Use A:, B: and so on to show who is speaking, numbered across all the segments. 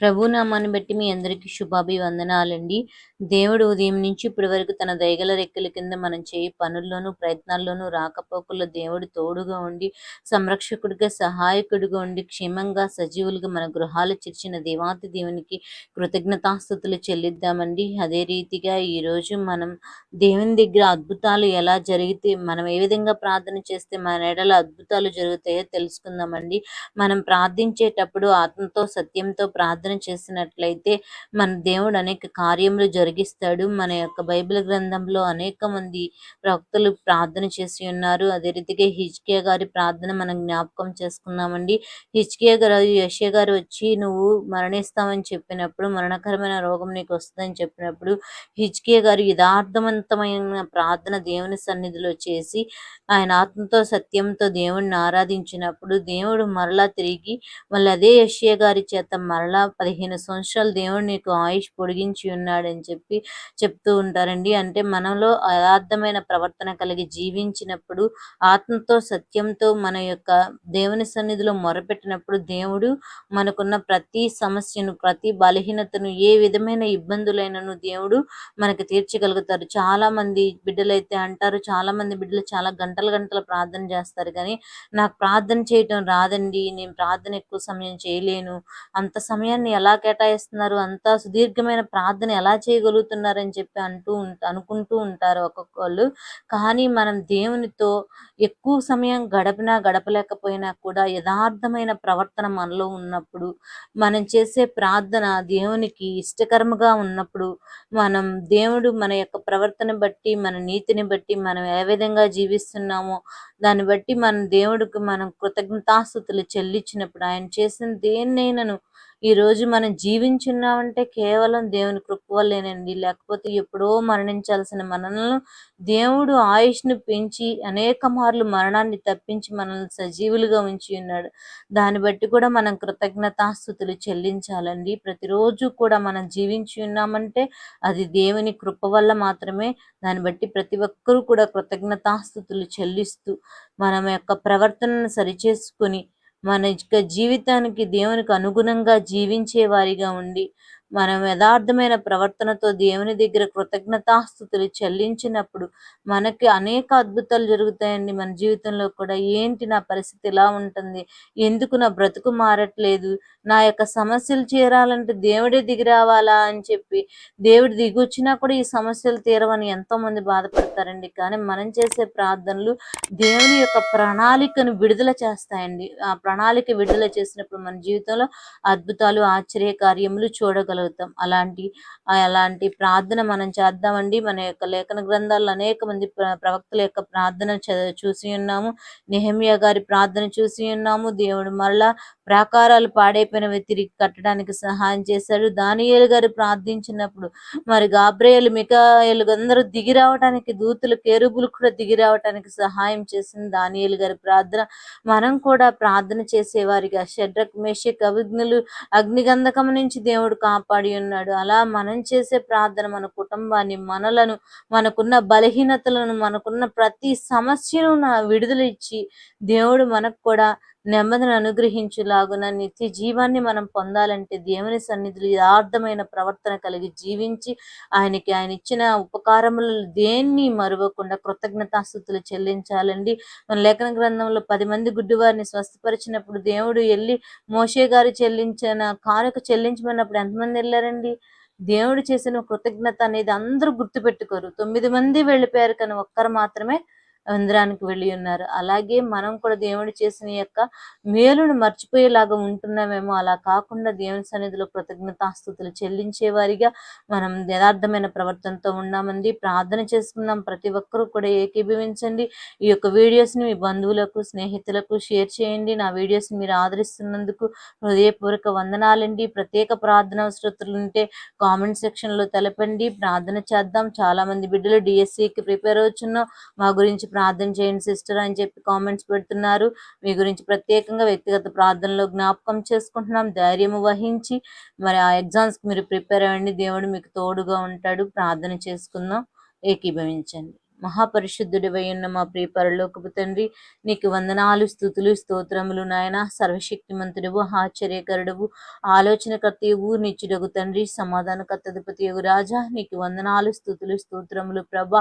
A: ప్రభునామాన్ని బట్టి మీ అందరికీ శుభాభివందనాలండి. దేవుడు ఉదయం నుంచి ఇప్పటి వరకు తన దయగల రెక్కల కింద మనం చేయి పనుల్లోనూ ప్రయత్నాల్లోనూ రాకపోకల్లో దేవుడు తోడుగా ఉండి సంరక్షకుడిగా సహాయకుడిగా ఉండి క్షేమంగా సజీవులుగా మన గృహాలు చేర్చిన దేవాతి దేవునికి కృతజ్ఞతాస్థుతులు చెల్లిద్దామండి. అదే రీతిగా ఈరోజు మనం దేవుని దగ్గర అద్భుతాలు ఎలా జరిగితే మనం ఏ విధంగా ప్రార్థన చేస్తే మన ఎడల అద్భుతాలు జరుగుతాయో తెలుసుకుందామండి. మనం ప్రార్థించేటప్పుడు ఆత్మతో సత్యంతో ప్రార్థన ప్రార్థన చేసినట్లయితే మన దేవుడు అనేక కార్యములు జరిగిస్తాడు. మన యొక్క బైబిల్ గ్రంథంలో అనేక మంది ప్రవక్తలు ప్రార్థన చేసి ఉన్నారు. అదే రీతిగా హిజ్కియా గారి ప్రార్థన మనం జ్ఞాపకం చేసుకున్నామండి. హిజ్కియా గారు యశ్య గారు వచ్చి నువ్వు మరణిస్తామని చెప్పినప్పుడు మరణకరమైన రోగం నీకు వస్తుందని చెప్పినప్పుడు హిజ్కియా గారు యథార్థవంతమైన ప్రార్థన దేవుని సన్నిధిలో చేసి ఆయన ఆత్మతో సత్యంతో దేవుణ్ణి ఆరాధించినప్పుడు దేవుడు మరలా తిరిగి మళ్ళీ అదే యశ్య గారి చేత మరలా పదిహేను సంవత్సరాలు దేవుడు నీకు ఆయుష్ పొడిగించి ఉన్నాడని చెప్పి చెప్తూ ఉంటారండి. అంటే మనలో యథార్థమైన ప్రవర్తన కలిగి జీవించినప్పుడు ఆత్మతో సత్యంతో మన యొక్క దేవుని సన్నిధిలో మొరపెట్టినప్పుడు దేవుడు మనకున్న ప్రతి సమస్యను ప్రతి బలహీనతను ఏ విధమైన ఇబ్బందులైనను దేవుడు మనకు తీర్చగలుగుతారు చాలా మంది బిడ్డలైతే అంటారు చాలా మంది బిడ్డలు చాలా గంటలు గంటలు ప్రార్థన చేస్తారు. కానీ నాకు ప్రార్థన చేయటం రాదండి నేను ప్రార్థన ఎక్కువ సమయం చేయలేను అంత సమయాన్ని సమయాన్ని ఎలా కేటాయిస్తున్నారు? అంత సుదీర్ఘమైన ప్రార్థన ఎలా చేయగలుగుతున్నారు అని చెప్పి అంటూ అనుకుంటూ ఉంటారు ఒక్కొక్కళ్ళు. కానీ మనం దేవునితో ఎక్కువ సమయం గడపినా గడపలేకపోయినా కూడా యథార్థమైన ప్రవర్తన మనలో ఉన్నప్పుడు మనం చేసే ప్రార్థన దేవునికి ఇష్టకరముగా ఉన్నప్పుడు మనం దేవుడు మన యొక్క ప్రవర్తన బట్టి మన నీతిని బట్టి మనం ఏ విధంగా జీవిస్తున్నామో దాన్ని బట్టి మన దేవుడికి మనం కృతజ్ఞతాస్థుతులు చెల్లించినప్పుడు ఆయన చేసిన దేన్నైనాను ఈరోజు మనం జీవించున్నామంటే కేవలం దేవుని కృప వల్లేనండి. లేకపోతే ఎప్పుడో మరణించాల్సిన మనల్ని దేవుడు ఆయుష్ను పెంచి అనేక మార్లు మరణాన్ని తప్పించి మనల్ని సజీవులుగా ఉంచి ఉన్నాడు. దాన్ని బట్టి కూడా మనం కృతజ్ఞతాస్థుతులు చెల్లించాలండి. ప్రతిరోజు కూడా మనం జీవించి ఉన్నామంటే అది దేవుని కృప వల్ల మాత్రమే. దాన్ని బట్టి ప్రతి ఒక్కరూ కూడా కృతజ్ఞతాస్థుతులు చెల్లిస్తూ మనం యొక్క ప్రవర్తనను సరిచేసుకుని మన యొక్క జీవితానికి దేవునికి అనుగుణంగా జీవించే వారిగా ఉండి మనం యథార్థమైన ప్రవర్తనతో దేవుని దగ్గర కృతజ్ఞతాస్థుతులు చెల్లించినప్పుడు మనకి అనేక అద్భుతాలు జరుగుతాయండి మన జీవితంలో కూడా. ఏంటి నా పరిస్థితి ఎలా ఉంటుంది? ఎందుకు నా బ్రతుకు మారట్లేదు? నా యొక్క సమస్యలు చేరాలంటే దేవుడే దిగిరావాలా అని చెప్పి దేవుడు దిగొచ్చినా కూడా ఈ సమస్యలు తీరవని ఎంతో మంది బాధపడతారండి. కానీ మనం చేసే ప్రార్థనలు దేవుని యొక్క ప్రణాళికను విడుదల చేస్తాయండి. ఆ ప్రణాళిక విడుదల చేసినప్పుడు మన జీవితంలో అద్భుతాలు ఆశ్చర్య కార్యములు చూడగలం చేయగలుగుతాం అలాంటి అలాంటి ప్రార్థన మనం చేద్దామండి. మన యొక్క లేఖన గ్రంథాల్లో అనేక మంది ప్రవక్తల యొక్క ప్రార్థన చూసి ఉన్నాము. నెహమియా గారి ప్రార్థన చూసి ఉన్నాము. దేవుడు మరలా ప్రాకారాలు పాడైపోయిన తిరిగి కట్టడానికి సహాయం చేశాడు. దానియేలు గారు ప్రార్థించినప్పుడు మరి గాబ్రేయలు మికాయలు అందరూ దిగి రావడానికి దూతులు కేరుబులు కూడా దిగి రావడానికి సహాయం చేసింది దానియేలు గారి ప్రార్థన. మనం కూడా ప్రార్థన చేసేవారిగా. షడ్రక్ మేషక్ అవిఘ్నులు అగ్నిగంధకం నుంచి దేవుడు కాపాడి ఉన్నాడు. అలా మనం చేసే ప్రార్థన మన కుటుంబాన్ని మనలను మనకున్న బలహీనతలను మనకున్న ప్రతి సమస్యను నా విడుదల ఇచ్చి దేవుడు మనకు కూడా నెమ్మదిని అనుగ్రహించులాగున నిత్య జీవాన్ని మనం పొందాలంటే దేవుని సన్నిధులు యథార్థమైన ప్రవర్తన కలిగి జీవించి ఆయనకి ఆయన ఇచ్చిన ఉపకారములు దేన్ని మరువకుండా కృతజ్ఞతాస్థుతులు చెల్లించాలండి. మన లేఖన గ్రంథంలో పది మంది గుడ్డివారిని స్వస్థపరిచినప్పుడు దేవుడు వెళ్ళి మోషే గారు చెల్లించిన కానుక చెల్లించమన్నప్పుడు ఎంతమంది వెళ్ళారండి? దేవుడు చేసిన కృతజ్ఞత అనేది అందరూ గుర్తుపెట్టుకోరు. తొమ్మిది మంది వెళ్ళిపోయారు కానీ ఒక్కరు మాత్రమే మందిరానికి వెళ్ళి ఉన్నారు. అలాగే మనం కూడా దేవుడు చేసిన యొక్క మేలును మర్చిపోయేలాగా ఉంటున్నామేమో. అలా కాకుండా దేవుని సన్నిధిలో కృతజ్ఞతాస్థుతులు చెల్లించేవారిగా మనం యథార్థమైన ప్రవర్తనతో ఉన్నామండి. ప్రార్థన చేసుకుందాం. ప్రతి ఒక్కరూ కూడా ఏకీభవించండి. ఈ యొక్క వీడియోస్ని మీ బంధువులకు స్నేహితులకు షేర్ చేయండి. నా వీడియోస్ని మీరు ఆదరిస్తున్నందుకు హృదయపూర్వక వందనాలండి. ప్రత్యేక ప్రార్థన అవసరతలు ఉంటే కామెంట్ సెక్షన్లో తెలపండి. ప్రార్థన చేద్దాం. చాలామంది బిడ్డలు డిఎస్సికి ప్రిపేర్ అవుతున్నాం మా గురించి ప్రార్థన చేయండి సిస్టర్ అని చెప్పి కామెంట్స్ పెడుతున్నారు. మీ గురించి ప్రత్యేకంగా వ్యక్తిగత ప్రార్థనలో జ్ఞాపకం చేసుకుంటున్నాం. ధైర్యం వహించి మరి ఆ ఎగ్జామ్స్కి మీరు ప్రిపేర్ అవ్వండి. దేవుడు మీకు తోడుగా ఉంటాడు. ప్రార్థన చేసుకుందాం. ఏకీభవించండి. మహాపరిశుద్ధుడివై ఉన్న మా ప్రియ పరలోకపు తండ్రి నీకు వందనాలు స్థుతులు స్తోత్రములు నాయన. సర్వశక్తిమంతుడువు ఆశ్చర్యకరుడువు ఆలోచనకర్తయువు నిచ్చుడగు తండ్రి సమాధానకర్తధిపతియగు రాజా. నీకు వందనాలు స్థుతులు స్తోత్రములు ప్రభ.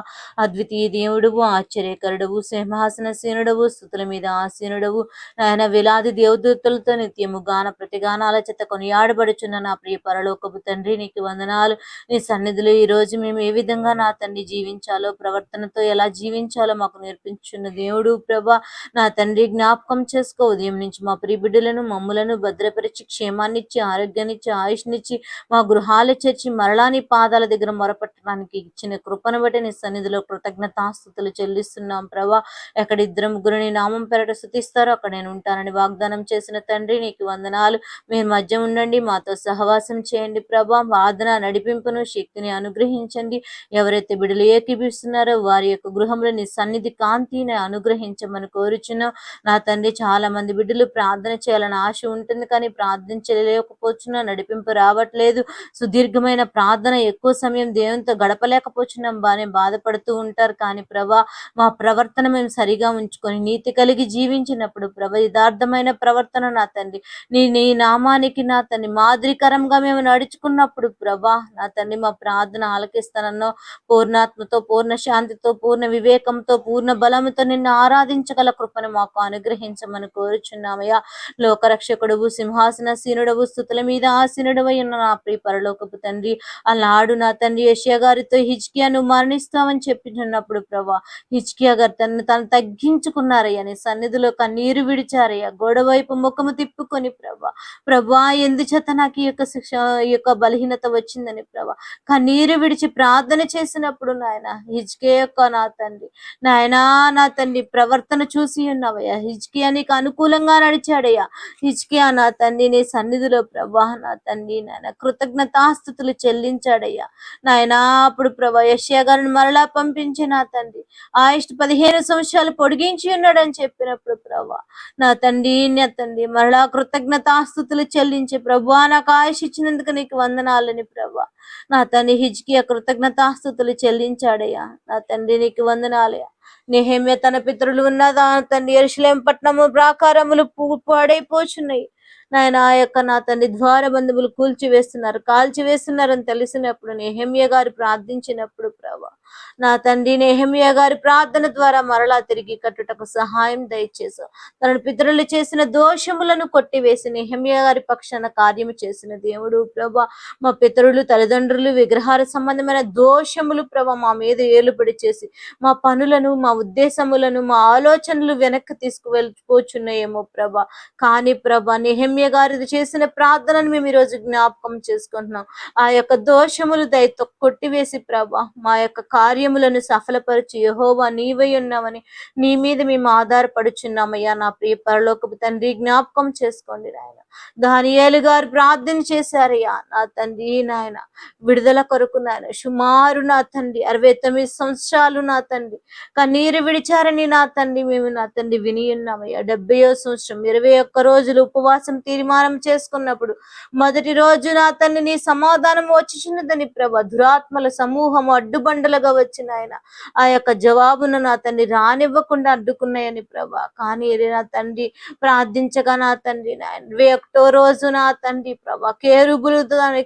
A: అద్వితీయ దేవుడువు ఆశ్చర్యకరుడవు సింహాసన సీనుడవు స్థుతుల మీద ఆసీనుడవు నాయన వేలాది దేవదూతలతో నిత్యము గాన ప్రతిగానాల చేత కొనియాడబడుచున్న నా ప్రియ పరలోకపు తండ్రి నీకు వందనాలు. నీ సన్నిధిలో ఈ రోజు మేము ఏ విధంగా నా తండ్రి జీవించాలో ప్రవర్తన ప్రవర్తనతో ఎలా జీవించాలో మాకు నేర్పించున్న దేవుడు ప్రభా నా తండ్రి జ్ఞాపకం చేసుకో. ఉదయం నుంచి మా ప్రియ బిడ్డలను మమ్ములను భద్రపరిచి క్షేమాన్నిచ్చి ఆరోగ్యాన్నిచ్చి ఆయుష్నిచ్చి మా గృహాలు చేర్చి మరలాని పాదాల దగ్గర మొరపట్టడానికి ఇచ్చిన కృపను బట్టి నీ సన్నిధిలో కృతజ్ఞతాస్థుతులు చెల్లిస్తున్నాం ప్రభా. ఎక్కడ ఇద్దరు ముగ్గురు నీ నామం పెరట స్థుతిస్తారో అక్కడ నేను ఉంటానని వాగ్దానం చేసిన తండ్రి నీకు వందనాలు. మీరు మధ్య ఉండండి మాతో సహవాసం చేయండి ప్రభా. వాదన నడిపింపును శక్తిని అనుగ్రహించండి. ఎవరైతే బిడ్డలు ఏకీపిస్తున్నారో వారి యొక్క గృహంలో నీ సన్నిధి కాంతిని అనుగ్రహించమని కోరుచున్నాం నా తండ్రి చాలా మంది బిడ్డలు ప్రార్థన చేయాలని ఆశ ఉంటుంది కానీ ప్రార్థించలేకపోతున్నా నడిపింపు రావట్లేదు. సుదీర్ఘమైన ప్రార్థన ఎక్కువ సమయం దేవునితో గడపలేకపోతున్నాం బాగానే బాధపడుతూ ఉంటారు. కానీ ప్రభా మా ప్రవర్తన మేము సరిగా ఉంచుకొని నీతి కలిగి జీవించినప్పుడు ప్రభ యథార్థమైన ప్రవర్తన నా తండ్రి. నీ నీ నామానికి నా తండ్రి మాదిరికరంగా మేము నడుచుకున్నప్పుడు ప్రభా నా తండ్రి మా ప్రార్థన ఆలకిస్తానన్నో పూర్ణాత్మతో పూర్ణ శాంతితో పూర్ణ వివేకంతో పూర్ణ బలముతో నిన్ను ఆరాధించగల కృపను మాకు అనుగ్రహించమని కోరుచున్నామయ్యా. లోకరక్షకుడు సింహాసన సీనుడవు స్థుతుల మీద ఆసీనుడవై ఉన్న నా ప్రియ పరలోకపు తండ్రి అలాడు నా తండ్రి యషియా గారితో హిజ్కియాను మరణిస్తామని మరణిస్తావని చెప్పినప్పుడు ప్రభా హిజ్కియా గారు తను తను తగ్గించుకున్నారయ్యా. నీ సన్నిధిలో కన్నీరు విడిచారయ్యా. గోడ వైపు ముఖము తిప్పుకొని ప్రభా ప్రభా ఎందుచేత నాకు ఈ యొక్క శిక్ష ఈ యొక్క బలహీనత వచ్చిందని ప్రభా కన్నీరు విడిచి ప్రార్థన చేసినప్పుడు నాయన హిజ్కే యొక్క నా తండ్రి. నాయనా నా తండ్రి ప్రవర్తన చూసి ఉన్నావయ్యా. హిజ్కియా నీకు అనుకూలంగా నడిచాడయ్యా. హిజ్కియా నా తండ్రి నీ సన్నిధిలో ప్రభా నా తండ్రి నాయన కృతజ్ఞతాస్థుతులు చెల్లించాడయ్యా. నాయనా అప్పుడు ప్రభా యష్యా గారిని మరలా పంపించి నా తండ్రి. ఆయుష్ పదిహేను సంవత్సరాలు పొడిగించి ఉన్నాడని చెప్పినప్పుడు ప్రభా నా తండ్రి నా తండ్రి మరలా కృతజ్ఞతాస్థుతులు చెల్లించే ప్రభా నాకు ఆయుష్ ఇచ్చినందుకు నీకు వందనాలని ప్రభా. నా తండ్రి హిజ్కియా కృతజ్ఞతాస్థుతులు చెల్లించాడయ్యా. నా తండ్రి నీకు వందనాలయ్యా. నెహమ్య తన పితరులు ఉన్న తండ్రి ఎరుశలేం పట్నము ప్రాకారములు పాడైపోచున్నాయి. నాయన ఆ యొక్క నా తండ్రి ద్వార బంధువులు కూల్చివేస్తున్నారు కాల్చివేస్తున్నారని తెలిసినప్పుడు నెహమ్య గారు ప్రార్థించినప్పుడు ప్రభా నా తండ్రి నెహమ్య గారి ప్రార్థన ద్వారా మరలా తిరిగి కట్టుటకు సహాయం దయచేసా తన పితరులు చేసిన దోషములను కొట్టివేసి నెహమ్య గారి పక్షాన కార్యము చేసిన దేవుడు ప్రభా మా పితరులు తల్లిదండ్రులు విగ్రహాల సంబంధమైన దోషములు ప్రభా మా మీద ఏలుబడి చేసి మా పనులను మా ఉద్దేశములను మా ఆలోచనలు వెనక్కి తీసుకువెళ్ళిపోచున్నాయేమో ప్రభా. కానీ ప్రభా నెహమ్య గారు చేసిన ప్రార్థనను మేము ఈరోజు జ్ఞాపకం చేసుకుంటున్నాం. ఆ యొక్క దోషములు దయతో కొట్టివేసి ప్రభా మా యొక్క కార్యములను సఫలపరిచి యహోవా నీవై ఉన్నామని నీ మీద మేము ఆధారపడుచున్నామయ్యా. నా ప్రియ పరలోకపు తండ్రి జ్ఞాపకం చేసుకోండి నాయన. దానియేలు గారు ప్రార్థన చేశారయ్యా. నా తండ్రి నాయన విడుదల కొరకు నాయన సుమారు నా తండ్రి అరవై తొమ్మిది సంవత్సరాలు నా తండ్రి కన్నీరు విడిచారని నా తండ్రి మేము నా తండ్రి విని ఉన్నామయ్యా. డెబ్బయో సంవత్సరం ఇరవై ఒక్క రోజులు ఉపవాసం తీర్మానం చేసుకున్నప్పుడు మొదటి రోజు నా నీ సమాధానం వచ్చిచున్నదని ప్రభ దురాత్మల సమూహం అడ్డుబండలుగా వచ్చిన ఆయన. ఆ యొక్క జవాబును నా తండ్రి రానివ్వకుండా అడ్డుకున్నాయని ప్రభ. కానీ నా తండ్రి ప్రార్థించగా నా తండ్రి నాయన ఇరవై ఒకటో రోజు నా తండ్రి ప్రభ కేరుబులు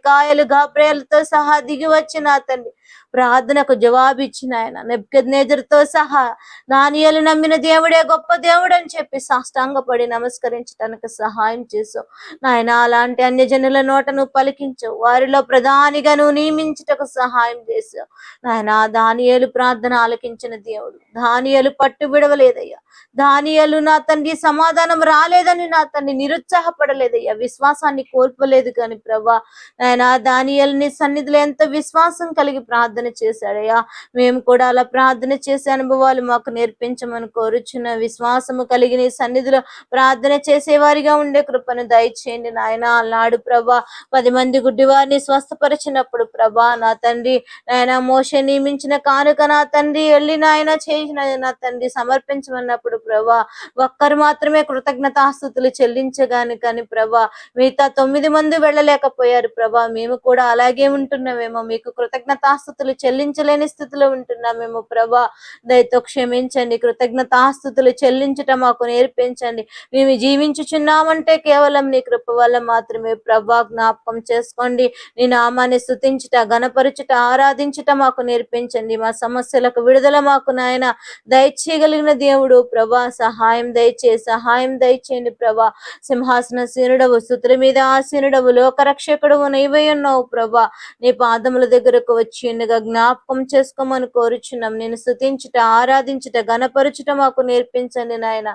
A: కాయలు గాబ్రేలతో సహా దిగి వచ్చిన తండ్రి ప్రార్థనకు జవాబు ఇచ్చిన ఆయన. నెబ్కెద్నేజర్తో సహా దానియలు నమ్మిన దేవుడే గొప్ప దేవుడు అని చెప్పి సాష్టాంగపడి నమస్కరించడానికి సహాయం చేసావు నాయన అలాంటి అన్యజనుల నోటను పలికించవు. వారిలో ప్రధానిగా నువ్వు నియమించుటకు సహాయం చేసావు నాయన దానియలు ప్రార్థన ఆలకించిన దేవుడు. దానియలు పట్టు విడవలేదయ్యా. దానియలు నా తండ్రి సమాధానం రాలేదని నా తండ్రి నిరుత్సాహపడలేదయ్యా. విశ్వాసాన్ని కోల్పోలేదు కానీ ప్రభా నాయన దానియేలు నీ సన్నిధిలో ఎంత విశ్వాసం కలిగి ప్రార్థన చేశాడయ్యా. మేము కూడా అలా ప్రార్థన చేసే అనుభవాలు మాకు నేర్పించమని కోరుచున్న విశ్వాసము కలిగిన సన్నిధిలో ప్రార్థన చేసేవారిగా ఉండే కృపను దయచేయండి నాయన. నాడు ప్రభా పది మంది గుడ్డివారిని స్వస్థపరిచినప్పుడు ప్రభా నా తండ్రి నాయన మోష నియమించిన కానుక నా తండ్రి వెళ్ళి నాయన చేసిన నా తండ్రి సమర్పించమన్నప్పుడు ప్రభా ఒక్కరు మాత్రమే కృతజ్ఞతాస్తుతులు చెల్లించగాని కానీ ప్రభా మిగతా తొమ్మిది మంది వెళ్ళలేకపోయారు ప్రభా. మేము కూడా అలాగే ఉంటున్నామేమో మీకు కృతజ్ఞతాస్తుతులు అసలు చెల్లించలేని స్థితిలో ఉంటున్నాం మేము. ప్రభా దయతో క్షమించండి కృతజ్ఞతాస్థుతులు చెల్లించటం మాకు నేర్పించండి. మేము జీవించుచున్నామంటే కేవలం నీ కృప వల్ల మాత్రమే. ప్రభా జ్ఞాపకం చేసుకోండి. నీ నామాన్ని స్థుతించుట గణపరచుట ఆరాధించుట మాకు నేర్పించండి. మా సమస్యలకు విడుదల మాకు నాయన. దయచేయగలిగిన దేవుడు ప్రభా సహాయం దయచే సహాయం దయచేయండి ప్రభా. సింహాసన సీనుడవు స్థుతుల మీద ఆసీనుడవు లోకరక్షకుడు నీవై ఉన్నావు ప్రభా. నీ పాదముల దగ్గరకు వచ్చి ఉండగా జ్ఞాపకం చేసుకోమని కోరుచున్నాం. నేను స్థుతించుట ఆరాధించుట గణపరచుట మాకు నేర్పించండి నాయన.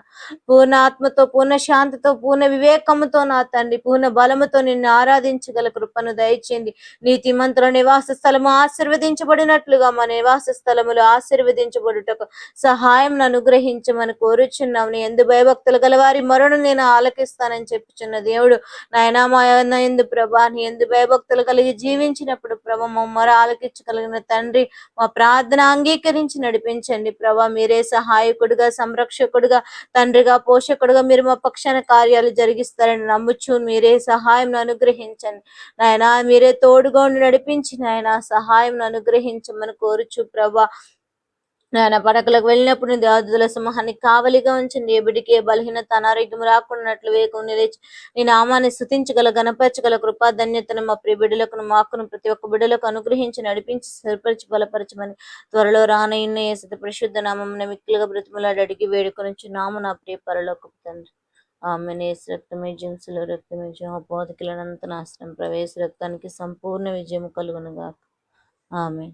A: పూర్ణ ఆత్మతో పూర్ణ శాంతితో పూర్ణ వివేకముతో నా తండ్రి పూర్ణ బలముతో నిన్ను ఆరాధించగల కృపను దయచేయండి. నీతి మంత్రుల నివాస స్థలము ఆశీర్వదించబడినట్లుగా మా నివాస స్థలములు ఆశీర్వదించబడుటకు సహాయం అనుగ్రహించమని కోరుచున్నాం. నీ ఎందు భయభక్తులు గల వారి మరణం నేను ఆలకిస్తానని చెప్పుచున్న దేవుడు నాయనా మా ఎందు ప్రభా నీ ఎందు భయభక్తులు కలిగి జీవించినప్పుడు ప్రభ మా ఆలకించగలిగిన ఆలకించగలిగిన తండ్రి మా ప్రార్థన అంగీకరించి నడిపించండి ప్రభా. మీరే సహాయకుడిగా సంరక్షకుడుగా తండ్రిగా పోషకుడుగా మీరు మా పక్షాన కార్యాలు జరిగిస్తారని నమ్ముచు మీరే సహాయం అనుగ్రహించండి. నాయనా మీరే తోడుగా ఉండి నడిపించి నాయన సహాయం అనుగ్రహించమని కోరుచు ప్రభా. నాయన పడకలకు వెళ్ళినప్పుడు నీ దేవతల కావలిగా ఉంచండి. ఏ బిడ్డకి ఏ బలహీనత అనారోగ్యం రాకున్నట్లు వేగం నిలిచి నీ నామాన్ని స్థుతించగల గణపరచగల కృపా ధన్యతను మా ప్రియ బిడ్డలకు మాకును ప్రతి ఒక్క బిడ్డలకు అనుగ్రహించి నడిపించి సరిపరిచి బలపరచమని త్వరలో రానయ్యన్న ఏ సత పరిశుద్ధ నామం మిక్కులుగా బ్రతిమలాడి అడిగి వేడుకొని నాము నా ప్రియ పరలోకి తండ్రి. ఆమె నేస్ రక్తమే జింసులో రక్తమే జయం అపోధకులనంత నాశనం ప్రవేశ రక్తానికి సంపూర్ణ విజయం కలుగునుగా ఆమె